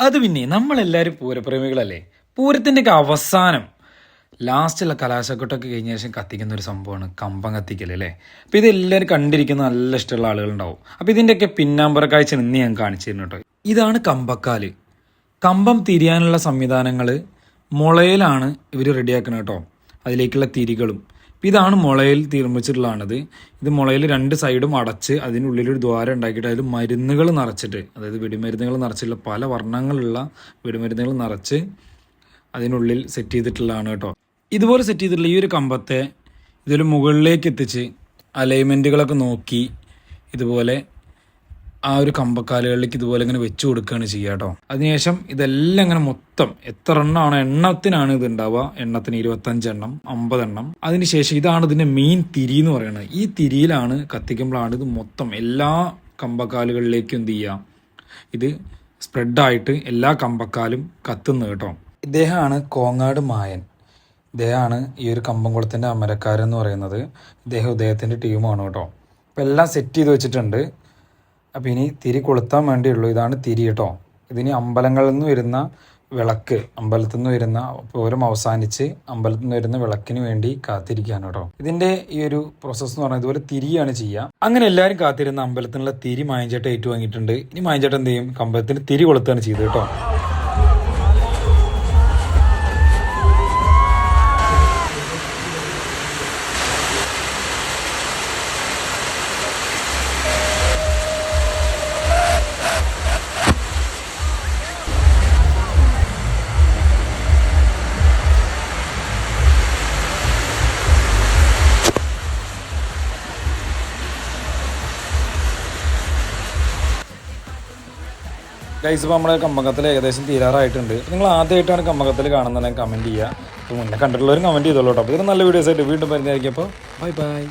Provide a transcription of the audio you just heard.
അത് പിന്നെ നമ്മളെല്ലാവരും പൂരപ്രേമികളല്ലേ? പൂരത്തിന്റെയൊക്കെ അവസാനം ലാസ്റ്റുള്ള കലാശക്കൊട്ടൊക്കെ കഴിഞ്ഞ ശേഷം കത്തിക്കുന്ന ഒരു സംഭവമാണ് കമ്പം കത്തിക്കൽ അല്ലേ അപ്പോൾ ഇതെല്ലാവരും കണ്ടിരിക്കുന്ന നല്ല ഇഷ്ടമുള്ള ആളുകളുണ്ടാവും. അപ്പോൾ ഇതിന്റെയൊക്കെ പിന്നാമ്പറ കാഴ്ച നിന്ന് ഞാൻ കാണിച്ചു തരുന്നു കേട്ടോ. ഇതാണ് കമ്പക്കാൽ കമ്പം തിരിയാനുള്ള സംവിധാനങ്ങൾ മുളയിലാണ് ഇവർ റെഡിയാക്കുന്നത് കേട്ടോ. അതിലേക്കുള്ള തിരികളും. ഇതാണ് മുളയിൽ തീർമ്മിച്ചിട്ടുള്ളതാണിത്. ഇത് മുളയിൽ രണ്ട് സൈഡും അടച്ച് അതിനുള്ളിലൊരു ദ്വാരം ഉണ്ടാക്കിയിട്ട് അതിൽ മരുന്നുകൾ നിറച്ചിട്ട് അതായത് വെടിമരുന്നുകൾ നിറച്ചിട്ടുള്ള പല വർണങ്ങളുള്ള വെടിമരുന്നുകൾ നിറച്ച് അതിനുള്ളിൽ സെറ്റ് ചെയ്തിട്ടുള്ളതാണ് കേട്ടോ. ഇതുപോലെ സെറ്റ് ചെയ്തിട്ടുള്ള ഈ ഒരു കമ്പത്തെ ഇതൊരു മുകളിലേക്ക് എത്തിച്ച് അലൈൻമെന്റുകളൊക്കെ നോക്കി ഇതുപോലെ ആ ഒരു കമ്പക്കാലുകളിലേക്ക് ഇതുപോലെ ഇങ്ങനെ വെച്ചു കൊടുക്കുകയാണ് ചെയ്യുക കേട്ടോ അതിനുശേഷം ഇതെല്ലാം ഇങ്ങനെ മൊത്തം എത്ര എണ്ണമാണ്? എണ്ണത്തിനാണ് ഇത് ഉണ്ടാവുക. എണ്ണത്തിന് ഇരുപത്തഞ്ച് എണ്ണം അമ്പത് എണ്ണം. അതിനുശേഷം ഇതാണ് ഇതിന്റെ മെയിൻ തിരി എന്ന് പറയുന്നത്. ഈ തിരിയിലാണ് കത്തിക്കുമ്പോഴാണ് ഇത് മൊത്തം എല്ലാ കമ്പക്കാലുകളിലേക്കും എന്ത് ചെയ്യുക? ഇത് സ്പ്രെഡായിട്ട് എല്ലാ കമ്പക്കാലും കത്തുന്നത് കേട്ടോ ഇദ്ദേഹമാണ് കോങ്ങാട് മായൻ. ഇദ്ദേഹമാണ് ഈ ഒരു കമ്പംകുളത്തിന്റെ അമരക്കാരൻ എന്ന് പറയുന്നത്. ഇദ്ദേഹം ഇദ്ദേഹത്തിന്റെ ടീമാണ് കേട്ടോ അപ്പോൾ എല്ലാം സെറ്റ് ചെയ്ത് വെച്ചിട്ടുണ്ട്. അപ്പോൾ ഇനി തിരി കൊളുത്താൻ വേണ്ടിയുള്ളൂ. ഇതാണ് തിരി കേട്ടോ ഇതിനി അമ്പലങ്ങളിൽ നിന്ന് വരുന്ന വിളക്ക് അമ്പലത്തിൽ നിന്ന് വരുന്ന പൂരം അവസാനിച്ച് അമ്പലത്തിൽ നിന്ന് വരുന്ന വിളക്കിന് വേണ്ടി കാത്തിരിക്കുകയാണ് കേട്ടോ ഇതിന്റെ ഈ ഒരു പ്രോസസ്സ് എന്ന് പറഞ്ഞാൽ ഇതുപോലെ തിരിയാണ് ചെയ്യുക. അങ്ങനെ എല്ലാവരും കാത്തിരുന്ന അമ്പലത്തിനുള്ള തിരി മായഞ്ചേട്ട ഏറ്റുവാങ്ങിയിട്ടുണ്ട്. ഇനി മായഞ്ചേട്ട എന്ത് ചെയ്യും? അമ്പലത്തിന് തിരി കൊളുത്താണ് ചെയ്തത് കേട്ടോ ഗൈസ് ഇപ്പോൾ നമ്മുടെ കമ്പകത്തിൽ ഏകദേശം തീരാറായിട്ടുണ്ട്. നിങ്ങൾ ആദ്യമായിട്ടാണ് കമ്പകത്തിൽ കാണുന്നതെങ്കിൽ കമന്റ് ചെയ്യുക. അപ്പോൾ മുന്നേ കണ്ടിട്ടുള്ളവരും കമന്റ് ചെയ്തോളൂ കേട്ടോ. അപ്പോൾ ഇതൊരു നല്ല വീഡിയോസ് ആയിട്ട് വീണ്ടും വരുന്നതായിരിക്കും. അപ്പോൾ ബൈ ബൈ